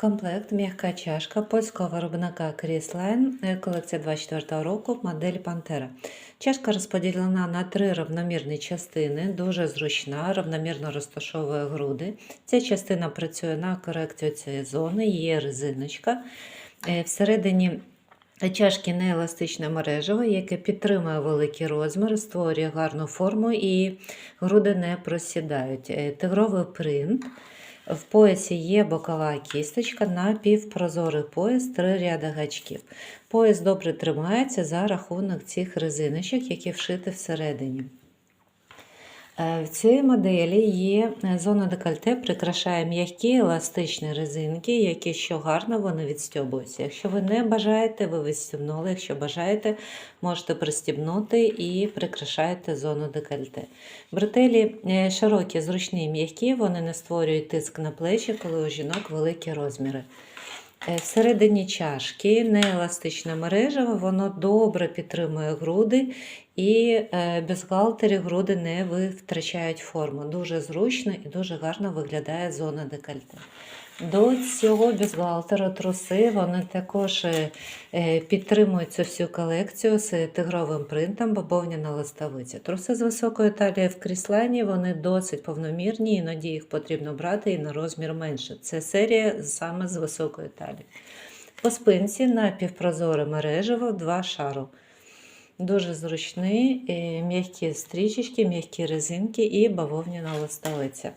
Комплект м'яка чашка польського виробника Кріслайн, колекція 24 року, модель Пантера. Чашка розподілена на три рівномірні частини, дуже зручна, рівномірно розташовує груди. Ця частина працює на корекцію цієї зони, є резиночка. Е, Всередині чашки нееластичне мережево, яке підтримує великі розміри, створює гарну форму і груди не просідають. Е, Тигровий принт. В поясі є бокова кісточка, напівпрозорий пояс, три ряди гачків. Пояс добре тримається за рахунок цих резиночок, які вшити всередині. Е, В цій моделі є е, зона декольте, прикрашає м'які еластичні резинки, які що гарно вони відстьобуються. Якщо ви не бажаєте, ви відстібнули. Якщо бажаєте, можете пристібнути і прикрашаєте зону декольте. Бретелі е, широкі, зручні, м'які, вони не створюють тиск на плечі, коли у жінок великі розміри. Всередині чашки нееластичне мережево, воно добре підтримує груди і е, груди не втрачають форму. Дуже зручно і дуже гарно виглядає зона декольте. До цього бюстгальтера труси вони також е, е, підтримують цю всю колекцію з тигровим принтом бавовняна листовиця. Труси з високою талією в кріслані, вони досить повномірні, іноді їх потрібно брати і на розмір менше. Це серія саме з високою талією. По спинці напівпрозоре мережево, два шару. Дуже зручний, м'які стрічечки, м'які резинки і бавовняна листовиця.